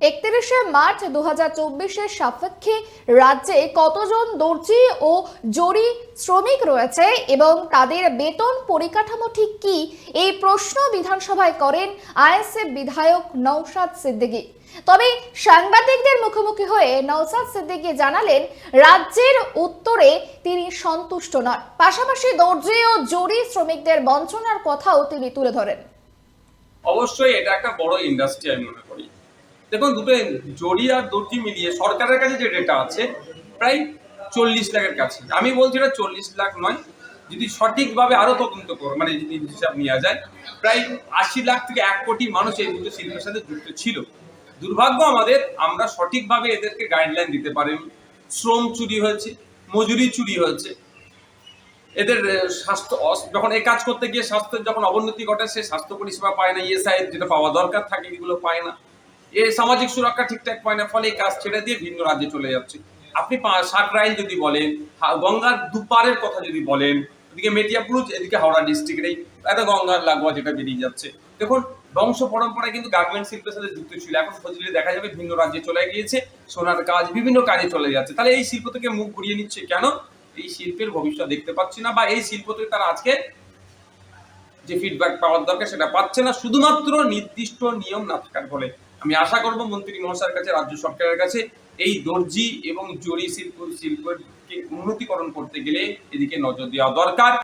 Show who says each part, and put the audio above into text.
Speaker 1: একত্রিশে মার্চ দু হাজার সাপেক্ষে রাজ্যে কতজন দর্জি ও জরি শ্রমিক রয়েছে এবং তাদের বেতন পরিকাঠামো ঠিক কি? এই প্রশ্ন বিধানসভায় করেন আইএসএফ বিধায়ক নৌশাদ সিদ্দিকী। তবে সাংবাদিকদের মুখোমুখি হয়ে নৌসাদ সিদ্দিকী জানালেন, রাজ্যের উত্তরে তিনি সন্তুষ্ট নন। পাশাপাশি দর্জি ও জরি শ্রমিকদের বঞ্চনার কথাও তিনি তুলে ধরেন।
Speaker 2: অবশ্যই এটা একটা বড় ইন্ডাস্ট্রি আমি মনে করি। দেখুন, দুটো জড়ি আর দর্জি মিলিয়ে সরকারের কাছে যে ডেটা আছে, প্রায় চল্লিশ লাখের কাছে। আমি বলছি এটা চল্লিশ লাখ নয়, যদি সঠিকভাবে আরও তদন্ত করো মানে যদি হিসাব নেওয়া যায়, প্রায় আশি লাখ থেকে এক কোটি মানুষ এই দুটো শিল্পের সাথে যুক্ত ছিল। দুর্ভাগ্য আমাদের, আমরা সঠিকভাবে এদেরকে গাইডলাইন দিতে পারিনি। শ্রম চুরি হয়েছে, মজুরি চুরি হয়েছে। এদের স্বাস্থ্য যখন এই কাজ করতে গিয়ে স্বাস্থ্যের যখন অবনতি ঘটে, সে স্বাস্থ্য পরিষেবা পায় না ইএসআই যেটা পাওয়া দরকার থাকে, এগুলো পায় না। এ সামাজিক সুরক্ষা ঠিকঠাক পায় না, ফলে এই কাজ ছেড়ে দিয়ে ভিন্ন রাজ্যে চলে যাচ্ছে। আপনি সাকরাইল যদি বলেন গঙ্গার দুপারের কথা যদি বলেন, এদিকে মেটিয়াপুরুজ এদিকে হাওড়া ডিস্ট্রিক্টের এই একটা গঙ্গার লাগোয়া যেটা বেরিয়ে যাচ্ছে। দেখুন, বংশ পরম্পরায় কিন্তু গার্মেন্ট শিল্পের সাথে যুক্ত ছিল। এখন খুঁজলে দেখা যাবে ভিন্ন রাজ্যে চলে গিয়েছে, সোনার কাজ, বিভিন্ন কাজে চলে যাচ্ছে। তাহলে এই শিল্প থেকে মুখ ঘুরিয়ে নিচ্ছে কেন? এই শিল্পের ভবিষ্যৎ দেখতে পাচ্ছি না, বা এই শিল্প থেকে তারা আজকে যে ফিডব্যাক পাওয়ার দরকার সেটা পাচ্ছে না। শুধুমাত্র নির্দিষ্ট নিয়ম না থাকার ফলে। আমি আশা করব মন্ত্রী মহাশয়ের কাছে, রাজ্য সরকারের কাছে এই দর্জি এবং জরি শিল্প শিল্পকে উন্নতিকরণ করতে গেলে এদিকে নজর দেওয়া দরকার।